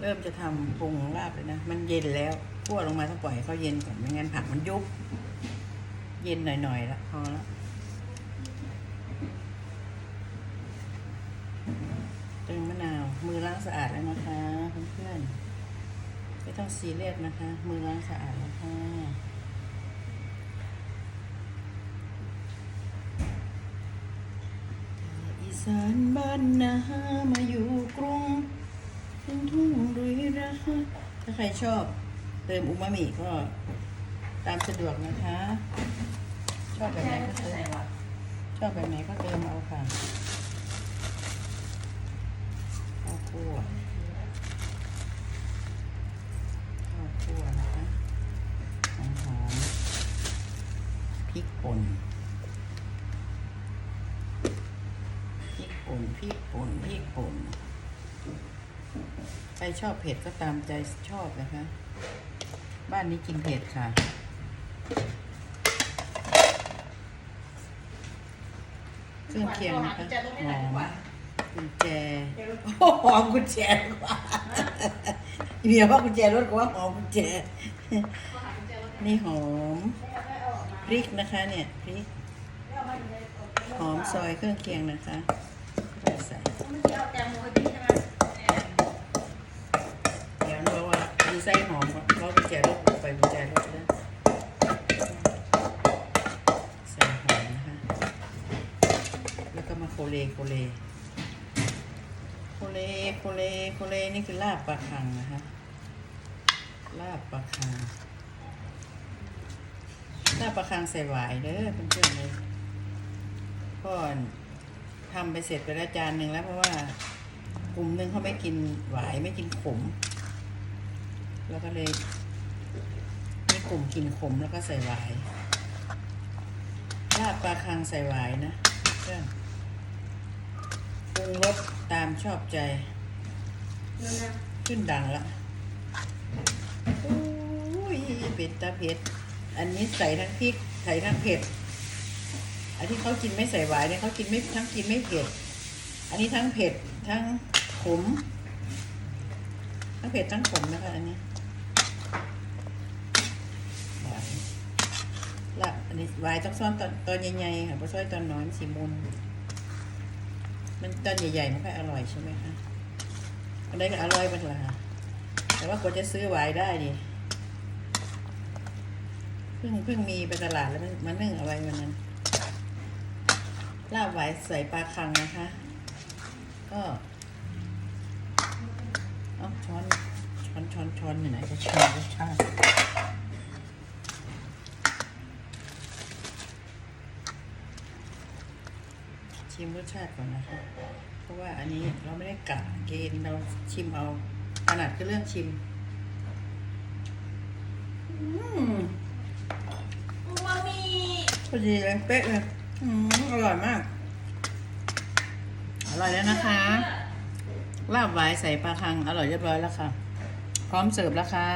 เริ่มจะทำปรุงลาบเลยนะ มันเย็นแล้วคั่วลงมาต้องปล่อยให้เขาเย็นก่อนไม่งั้นผักมันยุบ เย็นหน่อยๆละพอละเติมมะนาว มือล้างสะอาดแล้วนะคะเพื่อนๆไม่ต้องซีเรียสนะคะ มือล้างสะอาดแล้วค่ะอีสานบ้านนามาอยู่กรุง เป็นทุ่งรุยราถ้าใครชอบเติมอูมามิก็ตามสะดวกนะคะ ชอบแบบไหนก็เติมชอบแบบไหนก็เติมเอาค่ะข้าวคั่วข้าวคั่วนะคะหอมหอมพริกป่นพริกป่นพริกป่นพริกป่น ใครชอบเผ็ดก็ตามใจชอบนะคะ บ้านนี้กินเผ็ดค่ะ เครื่องเคียงนะคะหอมกุญแจโอ้หอมกุญแจกว่าเมียว่ากุญแจรถก็ว่าหอมกุญแจ นี่หอมพริกนะคะเนี่ยพริกหอมซอยเครื่องเคียงนะคะใส่ เดี๋ยวเราว่ามีไส้หอมเรากุญแจรถไปกุญแจรถแล้วใส่หอมนะคะ แล้วก็มาโคเลโคเล โคเลโคเลโคเลนี่คือลาบปลาคังนะคะลาบปลาคังลาบปลาคังใส่หวายเด้อเพื่อนๆเลยก็ทำไปเสร็จไปแล้วจานหนึ่งแล้วเพราะว่ากลุ่มหนึ่งเขาไม่กินหวายไม่กินขม แล้วก็เลยมีกลุ่มกินขมแล้วก็ใส่หวายลาบปลาคังใส่หวายนะเพื่อนปรุงรสตามชอบใจขึ้นดังละโอ้ยเป็ดตาเผ็ด อันนี้ใส่ทั้งพริกใส่ทั้งเผ็ด อันที่เขากินไม่ใส่หวายเนี่ยเขากินไม่ทั้งกินไม่เผ็ด อันนี้ทั้งเผ็ดทั้งขมทั้งเผ็ดทั้งขมนะคะอันนี้หวายละอั นี้วายต้องซ่อนตอนตอนใหญ่ๆค่ะเพราะซ่อนตอนน้อยสีมุนมันตอนใหญ่ๆมันก็อร่อยใช่ไหมคะอันนี้ก็อร่อยมันละแต่ว่ากว่าจะซื้อวายได้ดิเพิ่งเพิ่งมีไปตลาดแล้วมันมันนึ่งเอาไว้วันนั้นลาบวายใส่ปลาคังนะคะ ก็เอาช้อนช้อนช้อนช้อนอยู่ไหนจะช้อนรสชาติ ชิมรสชาติก่อนนะคะ เพราะว่าอันนี้เราไม่ได้กะเกณฑ์เราชิมเอาขนาดคือเรื่องชิม อืมอูมามิพอดีเลยเป๊ะเลยอืมอร่อยมาก อร่อยแล้วนะคะลาบหวายใส่ปลาคังอร่อยเรียบร้อยแล้วค่ะ พร้อมเสิร์ฟแล้วค่ะ